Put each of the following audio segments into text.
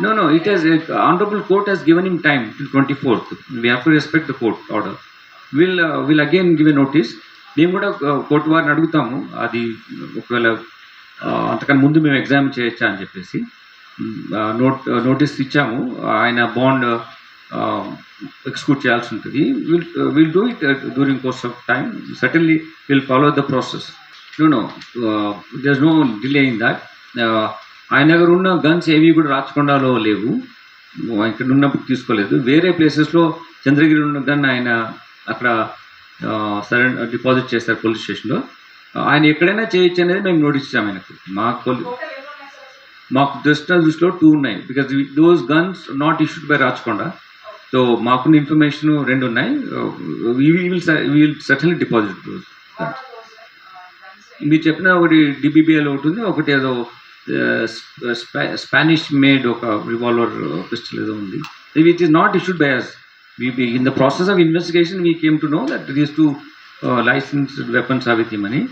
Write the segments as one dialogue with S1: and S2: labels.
S1: No, no, it has, uh, honorable court has given him time till 24th. We have to respect the court order. We'll, uh, we'll again give a notice. మేము కూడా uh, court వారిని అడుగుతాము. అది ఒకవేళ uh, అంతకన్నా ముందు మేము exam చేయొచ్చా అని చెప్పేసి. Mm, uh, నోట్ నోటీస్ ఇచ్చాము. ఆయన బాండ్ ఎక్స్క్యూట్ చేయాల్సి ఉంటుంది. Will will do it during course of time certainly will follow the process no no there no delay in that ఆయన దగ్గర ఉన్న గన్స్ ఏవి కూడా రాచకొండలో లేవు. ఇక్కడ ఉన్నప్పుడు తీసుకోలేదు. వేరే ప్లేసెస్లో చంద్రగిరి ఉన్న గన్ ఆయన అక్కడ సరెండర్ డిపాజిట్ చేస్తారు పోలీస్ స్టేషన్లో ఆయన ఎక్కడైనా చేయొచ్చు అనేది మేము నోటీస్ ఇచ్చాము ఆయనకు. మా పోలీ
S2: టోటల్ ఎన్ని ఉన్నాయి సార్ అసలు?
S1: మాకు దృష్టి దృష్టిలో టూ ఉన్నాయి. Because those guns not issued by Rachakonda. So మాకున్న ఇన్ఫర్మేషన్ రెండు ఉన్నాయి. Will will certainly deposit those? మీరు చెప్పిన ఒకటి డిబిబిఎల్ ఒకటి ఉంది. ఒకటి ఏదో స్పానిష్ మేడ్ ఒక రివాల్వర్ పిస్టల్ ఏదో ఉంది. Which is not issued by us in the process of investigation we came to know that these two licensed weapons are అని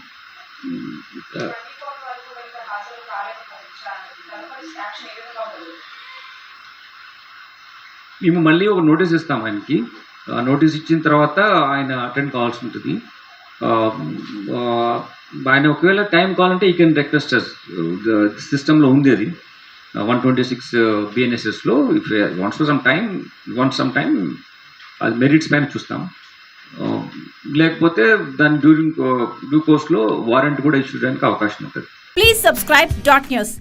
S1: మేము మళ్ళీ ఒక నోటీస్ ఇస్తాం ఆయనకి. నోటీస్ ఇచ్చిన తర్వాత ఆయన అటెండ్ కావాల్సి ఉంటుంది. ఆయన ఒకవేళ టైం కావాలంటే ఈ కెన్ రిక్వెస్ట్ సిస్టంలో ఉంది అది. One twenty six బిఎన్ఎస్ఎస్లో if wants for some time want some time అది మెరిట్స్ పైన చూస్తాం. లేకపోతే దాని డ్యూరింగ్ డ్యూ కోర్స్లో వారెంట్ కూడా ఇష్యూ చేయడానికి అవకాశం ఉంటుంది.
S3: Please subscribe dot news